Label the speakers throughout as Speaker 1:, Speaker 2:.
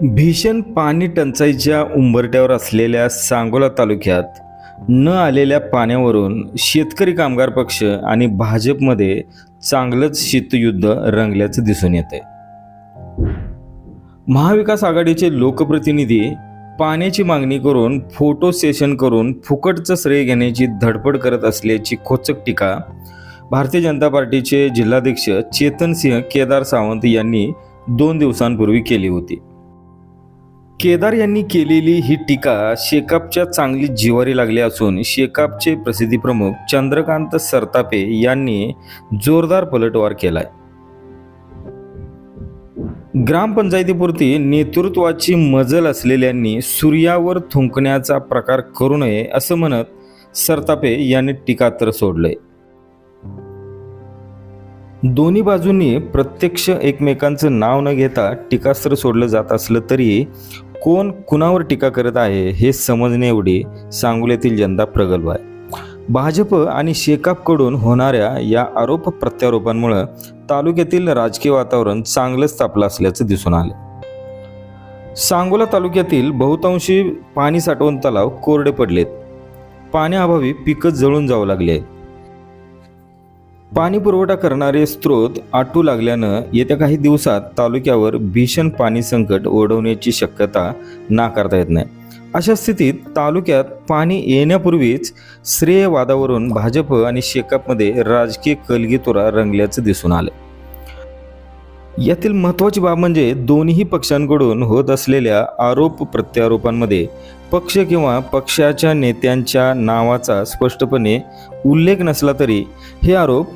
Speaker 1: भीषण पाणी टंचाईच्या उंबरट्यावर असलेल्या सांगोला तालुक्यात न आलेल्या पाण्यावरून शेतकरी कामगार पक्ष आणि भाजपमध्ये चांगलंच शीतयुद्ध रंगल्याचं दिसून येतंय. महाविकास आघाडीचे लोकप्रतिनिधी पाण्याची मागणी करून फोटो सेशन करून फुकटचं श्रेय घेण्याची धडपड करत असल्याची खोचक टीका भारतीय जनता पार्टीचे जिल्हाध्यक्ष चेतन सिंह केदार सावंत यांनी दोन दिवसांपूर्वी केली होती. केदार यांनी केलेली ही टीका शेकापच्या चांगली जिवारी लागली असून शेकापचे प्रसिद्धी प्रमुख चंद्रकांत सरतापे यांनी जोरदार पलटवार केलाय. ग्रामपंचायतीपुरती नेतृत्वाची मजल असलेल्यांनी सूर्यावर थुंकण्याचा प्रकार करू नये असं म्हणत सरतापे यांनी टीकात्र सोडलंय. दोन्ही बाजूंनी प्रत्यक्ष एकमेकांचं नाव न घेता टीकास्त्र सोडलं जात असलं तरी कोण कुणावर टीका करत आहे हे समजणे एवढी सांगोल्यातील जनता प्रगल्भ आहे. भाजप आणि शेकापकडून होणाऱ्या या आरोप प्रत्यारोपांमुळं तालुक्यातील राजकीय वातावरण चांगलंच तापलं असल्याचं दिसून आलं. सांगोला तालुक्यातील बहुतांशी पाणी साठवण तलाव कोरडे पडलेत. पाण्याअभावी पिकं जळून जाऊ लागली आहेत. पाणी पुरवठा करणारे स्रोत आटू लागल्यानं येत्या काही दिवसात तालुक्यावर भीषण पाणी संकट ओढवण्याची शक्यता नाकारता येत नाही. अशा स्थितीत तालुक्यात पाणी येण्यापूर्वीच श्रेयवादावरून भाजप आणि शेकापमध्ये राजकीय कलगीतुरा रंगल्याचं दिसून आलं. यातील महत्त्वाची बाब म्हणजे दोन्ही पक्षांकडून होत असलेल्या आरोप प्रत्यारोपांमध्ये पक्ष किंवा पक्षाच्या नेत्यांच्या नावाचा स्पष्टपणे उल्लेख नसला तरी हे आरोप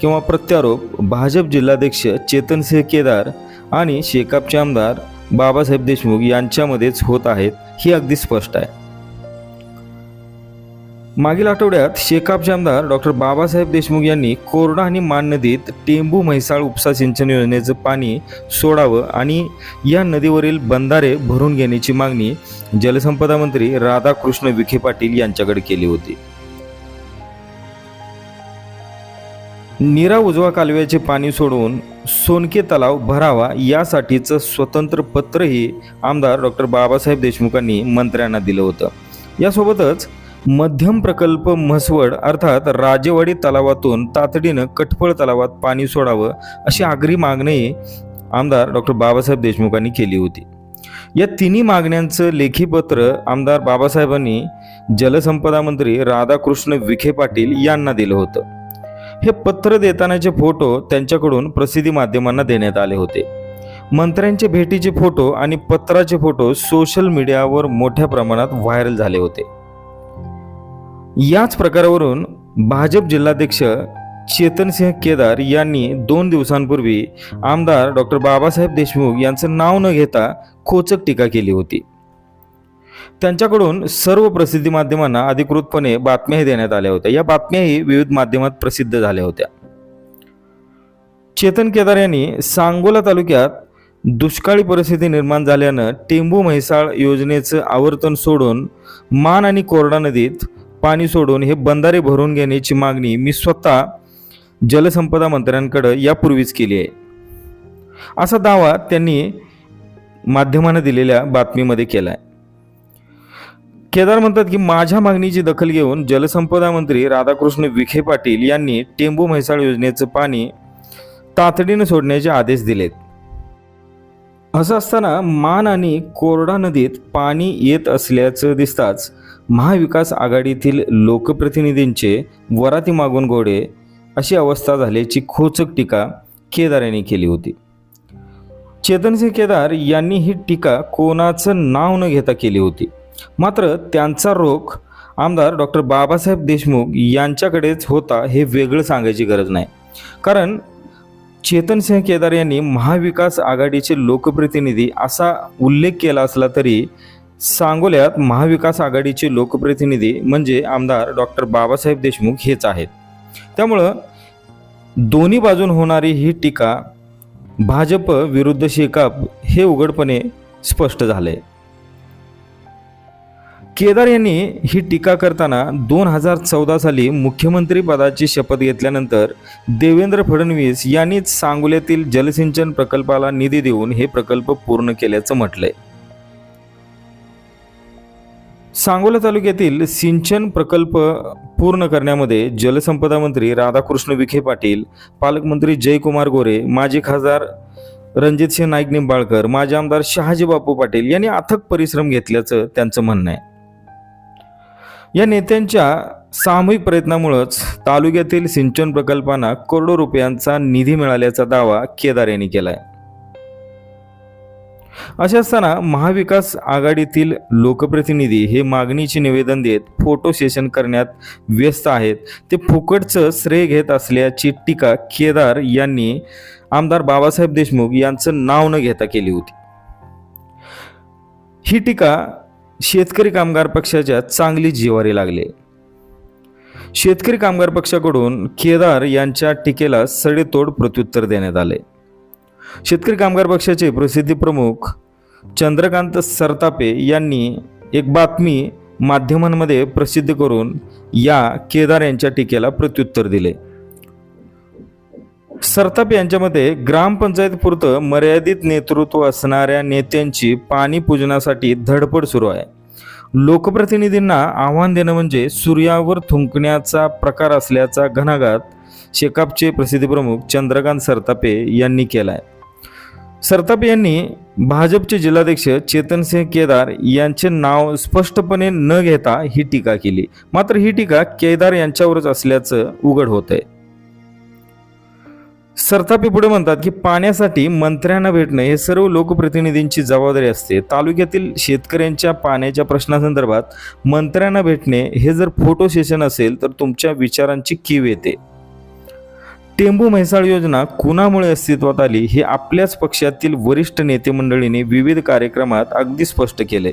Speaker 1: किंवा प्रत्यारोप भाजप जिल्हाध्यक्ष चेतनसिंह केदार आणि शेकापचे आमदार बाबासाहेब देशमुख यांच्यामध्येच होत आहेत ही अगदी स्पष्ट आहे. मागील आठवड्यात शेकापचे आमदार डॉक्टर बाबासाहेब देशमुख यांनी कोरडा आणि मान नदीत टेंबू म्हैसाळ उपसा सिंचन योजनेचं पाणी सोडावं आणि या नदीवरील बंधारे भरून घेण्याची मागणी जलसंपदा मंत्री राधाकृष्ण विखे पाटील यांच्याकडे केली होती. नीरा उजवा कालव्याचे पाणी सोडवून सोनके तलाव भरावा यासाठीचं स्वतंत्र पत्रही आमदार डॉक्टर बाबासाहेब देशमुखांनी मंत्र्यांना दिलं होतं. यासोबतच मध्यम प्रकल्प म्हसवड अर्थात राजेवाडी तलावातून तातडीनं कठफळ तलावात पाणी सोडावं अशी आग्री मागणी आमदार डॉक्टर बाबासाहेब देशमुखांनी केली होती. या तिन्ही मागण्यांचं लेखी पत्र आमदार बाबासाहेबांनी जलसंपदा मंत्री राधाकृष्ण विखे पाटील यांना दिलं होतं. हे पत्र देतानाचे फोटो त्यांच्याकडून प्रसिद्धी माध्यमांना देण्यात आले होते. मंत्र्यांच्या भेटीचे फोटो आणि पत्राचे फोटो सोशल मीडियावर मोठ्या प्रमाणात व्हायरल झाले होते. याच प्रकारावरून भाजप जिल्हाध्यक्ष चेतनसिंह केदार यांनी दोन दिवसांपूर्वी आमदार डॉक्टर बाबासाहेब देशमुख यांचं नाव न घेता खोचक टीका केली होती. त्यांच्याकडून सर्व प्रसिद्धी माध्यमांना अधिकृतपणे बातम्याही देण्यात आल्या होत्या. या बातम्याही विविध माध्यमात प्रसिद्ध झाल्या होत्या. चेतन केदार यांनी सांगोला तालुक्यात दुष्काळी परिस्थिती निर्माण झाल्यानं टेंबू म्हैसाळ योजनेचं आवर्तन सोडून मान आणि कोरडा नदीत पाणी सोडून हे बंधारे भरून घेण्याची मागणी मी स्वतः जलसंपदा मंत्र्यांकडे यापूर्वीच केली आहे. असा दावा त्यांनी माध्यमानं दिलेल्या बातमीमध्ये केला आहे केदार म्हणतात की माझ्या मागणीची दखल घेऊन जलसंपदा मंत्री राधाकृष्ण विखे पाटील यांनी टेंबू म्हैसाळ योजनेचं पाणी तातडीनं सोडण्याचे आदेश दिलेत. असं असताना मान आणि कोरडा नदीत पाणी येत असल्याचं दिसताच महाविकास आघाडीतील लोकप्रतिनिधींचे वराती मागून घोडे अशी अवस्था झाल्याची खोचक टीका केदार यांनी केली होती. चेतनसिंह केदार यांनी ही टीका कोणाचं नाव न घेता केली होती. मात्र त्यांचा रोख आमदार डॉक्टर बाबासाहेब देशमुख यांच्याकडेच होता हे वेगळं सांगायची गरज नाही. कारण चेतनसिंह केदार यांनी महाविकास आघाडीचे लोकप्रतिनिधी असा उल्लेख केला असला तरी सांगोल्यात महाविकास आघाडीचे लोकप्रतिनिधी म्हणजे आमदार डॉक्टर बाबासाहेब देशमुख हेच आहेत. त्यामुळं दोन्ही बाजून होणारी ही टीका भाजप विरुद्ध शेकाप हे उघडपणे स्पष्ट झाले केदार यांनी ही टीका करताना दोन हजार चौदा साली मुख्यमंत्री पदाची शपथ घेतल्यानंतर देवेंद्र फडणवीस यांनीच सांगोल्यातील जलसिंचन प्रकल्पाला निधी देऊन हे प्रकल्प पूर्ण केल्याचं म्हटलंय. सांगोला तालुक्यातील सिंचन प्रकल्प पूर्ण करण्यामध्ये जलसंपदा मंत्री राधाकृष्ण विखे पाटील पालकमंत्री जयकुमार गोरे माजी खासदार रणजितसिंह नाईक निंबाळकर माजी आमदार शहाजी बापू पाटील यांनी अथक परिश्रम घेतल्याचं त्यांचं म्हणणं आहे. या नेत्यांच्या सामूहिक प्रयत्नामुळंच तालुक्यातील सिंचन प्रकल्पांना करोडो रुपयांचा निधी मिळाल्याचा दावा केदार यांनी केला आहे असे असताना महाविकास आघाडीतील लोकप्रतिनिधी हे मागणीचे निवेदन देत फोटो सेशन करण्यात व्यस्त आहेत. ते फुकटचं श्रेय घेत असल्याची टीका केदार यांनी आमदार बाबासाहेब देशमुख यांचं नाव न घेता केली होती. ही टीका शेतकरी कामगार पक्षाच्या चांगली जिवारी लागले. शेतकरी कामगार पक्षाकडून केदार यांच्या टीकेला सडेतोड प्रत्युत्तर देण्यात आले. शेतकरी कामगार पक्षाचे प्रसिद्धी प्रमुख चंद्रकांत सरतापे यांनी एक बातमी माध्यमांमध्ये प्रसिद्ध करून या केदार यांच्या टीकेला प्रत्युत्तर दिले. सरताप यांच्यामध्ये ग्रामपंचायत पुरतं मर्यादित नेतृत्व असणाऱ्या नेत्यांची पाणी पूजनासाठी धडपड सुरू आहे. लोकप्रतिनिधींना आव्हान देणं म्हणजे सूर्यावर थुंकण्याचा प्रकार असल्याचा घणाघात शेकापचे प्रसिद्धीप्रमुख चंद्रकांत सरतापे यांनी केला आहे सरताप यांनी भाजपचे जिल्हाध्यक्ष चेतनसिंह केदार यांचे नाव स्पष्टपणे न घेता ही टीका केली. मात्र ही टीका केदार यांच्यावरच असल्याचं उघड होत आहे सरतापे पुढे म्हणतात की पाण्यासाठी मंत्र्यांना भेटणं हे सर्व लोकप्रतिनिधींची जबाबदारी असते. तालुक्यातील शेतकऱ्यांच्या पाण्याच्या प्रश्नासंदर्भात मंत्र्यांना भेटणे हे जर फोटो सेशन असेल तर तुमच्या विचारांची कीव येते. टेंबू म्हैसाळ योजना कुणामुळे अस्तित्वात आली हे आपल्याच पक्षातील वरिष्ठ नेते मंडळीने विविध कार्यक्रमात अगदी स्पष्ट केले.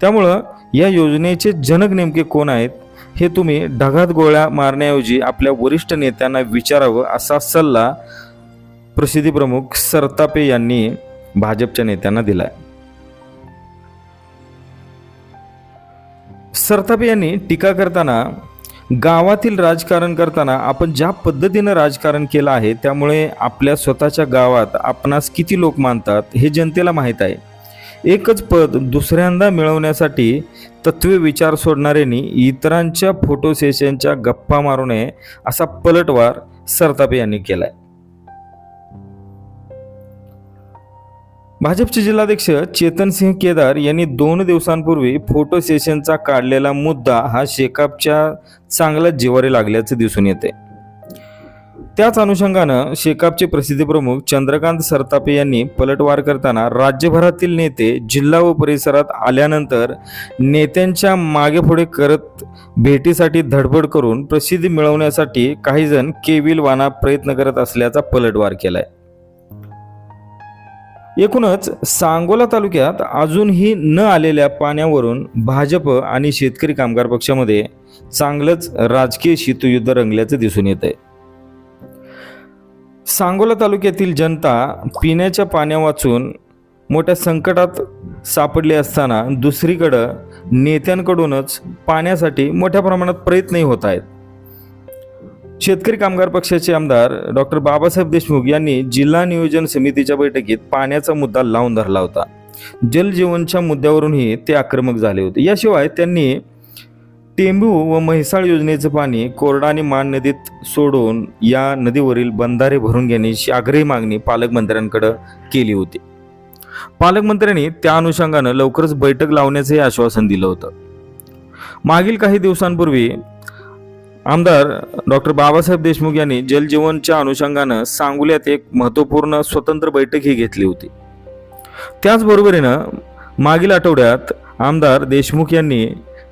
Speaker 1: त्यामुळं या योजनेचे जनक नेमके कोण आहेत हे तुम्ही ढगात गोळ्या मारण्याऐवजी आपल्या वरिष्ठ नेत्यांना विचारावं असा सल्ला प्रसिद्धीप्रमुख सरतापे यांनी भाजपच्या नेत्यांना दिलाय. सरतापे यांनी टीका करताना गावातील राजकारण करताना आपण ज्या पद्धतीनं राजकारण केलं आहे त्यामुळे आपल्या स्वतःच्या गावात आपणास किती लोक मानतात हे जनतेला माहीत आहे. एकच पद दुसऱ्यांदा मिळवण्यासाठी तत्वे विचार सोडणाऱ्यांनी इतरांच्या फोटो सेशनच्या गप्पा मारू नये असा पलटवार सरतापे यांनी केला आहे भाजपचे जिल्हाध्यक्ष चेतनसिंह केदार यांनी दोन दिवसांपूर्वी फोटो सेशनचा काढलेला मुद्दा हा शेकापच्या चांगला जिवारी लागल्याचे दिसून येते. त्याच अनुषंगानं शेकापचे प्रसिद्धी प्रमुख चंद्रकांत सरतापे यांनी पलटवार करताना राज्यभरातील नेते जिल्हा व परिसरात आल्यानंतर नेत्यांच्या मागेपुढे करत भेटीसाठी धडपड करून प्रसिद्धी मिळवण्यासाठी काहीजण केविलवाना प्रयत्न करत असल्याचा पलटवार केलाय. एकूणच सांगोला तालुक्यात अजूनही न आलेल्या पाण्यावरून भाजप आणि शेतकरी कामगार पक्षामध्ये चांगलंच राजकीय शीतयुद्ध रंगल्याचं दिसून येत आहे सांगोला तालुक्यातील जनता पिण्याच्या पाण्या वाचून मोठ्या संकटात सापडली असताना दुसरीकडं नेत्यांकडूनच पाण्यासाठी मोठ्या प्रमाणात प्रयत्नही होत आहेत. शेतकरी कामगार पक्षाचे आमदार डॉक्टर बाबासाहेब देशमुख यांनी जिल्हा नियोजन समितीच्या बैठकीत पाण्याचा मुद्दा लावून धरला होता. जलजीवनच्या मुद्द्यावरूनही ते आक्रमक झाले होते. याशिवाय त्यांनी टेंबू व म्हैसाळ योजनेचं पाणी कोरडा आणि मान नदीत सोडून या नदीवरील बंधारे भरून घेण्याची आग्रही मागणी पालकमंत्र्यांकडे केली होती. पालकमंत्र्यांनी त्या अनुषंगानं लवकरच बैठक लावण्याचंही आश्वासन दिलं होतं. मागील काही दिवसांपूर्वी आमदार डॉक्टर बाबासाहेब देशमुख यांनी जलजीवनच्या अनुषंगानं सांगोल्यात एक महत्त्वपूर्ण स्वतंत्र बैठकही घेतली होती. त्याचबरोबरीनं मागील आठवड्यात आमदार देशमुख यांनी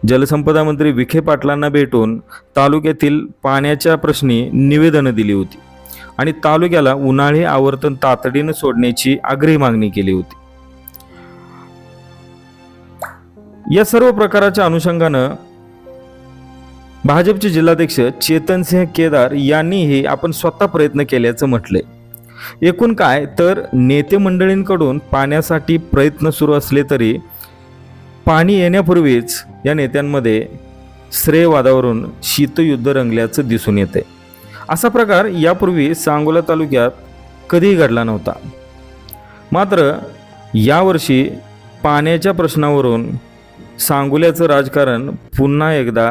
Speaker 1: जलसंपदा मंत्री विखे पाटलांना भेटून तालुक्यातील पाण्याच्या प्रश्नी निवेदनं दिली होती आणि तालुक्याला उन्हाळी आवर्तन तातडीनं सोडण्याची आग्रही मागणी केली होती. या सर्व प्रकाराच्या अनुषंगानं भाजपचे जिल्हाध्यक्ष चेतनसिंह केदार यांनीही आपण स्वतः प्रयत्न केल्याचं म्हटले एकूण काय तर नेते मंडळींकडून पाण्यासाठी प्रयत्न सुरू असले तरी पाणी येण्यापूर्वीच या नेत्यांमध्ये श्रेयवादावरून शीतयुद्ध रंगल्याचं दिसून येते असा प्रकार यापूर्वी सांगोला तालुक्यात कधीही घडला नव्हता. मात्र यावर्षी पाण्याच्या प्रश्नावरून सांगोल्याचं राजकारण पुन्हा एकदा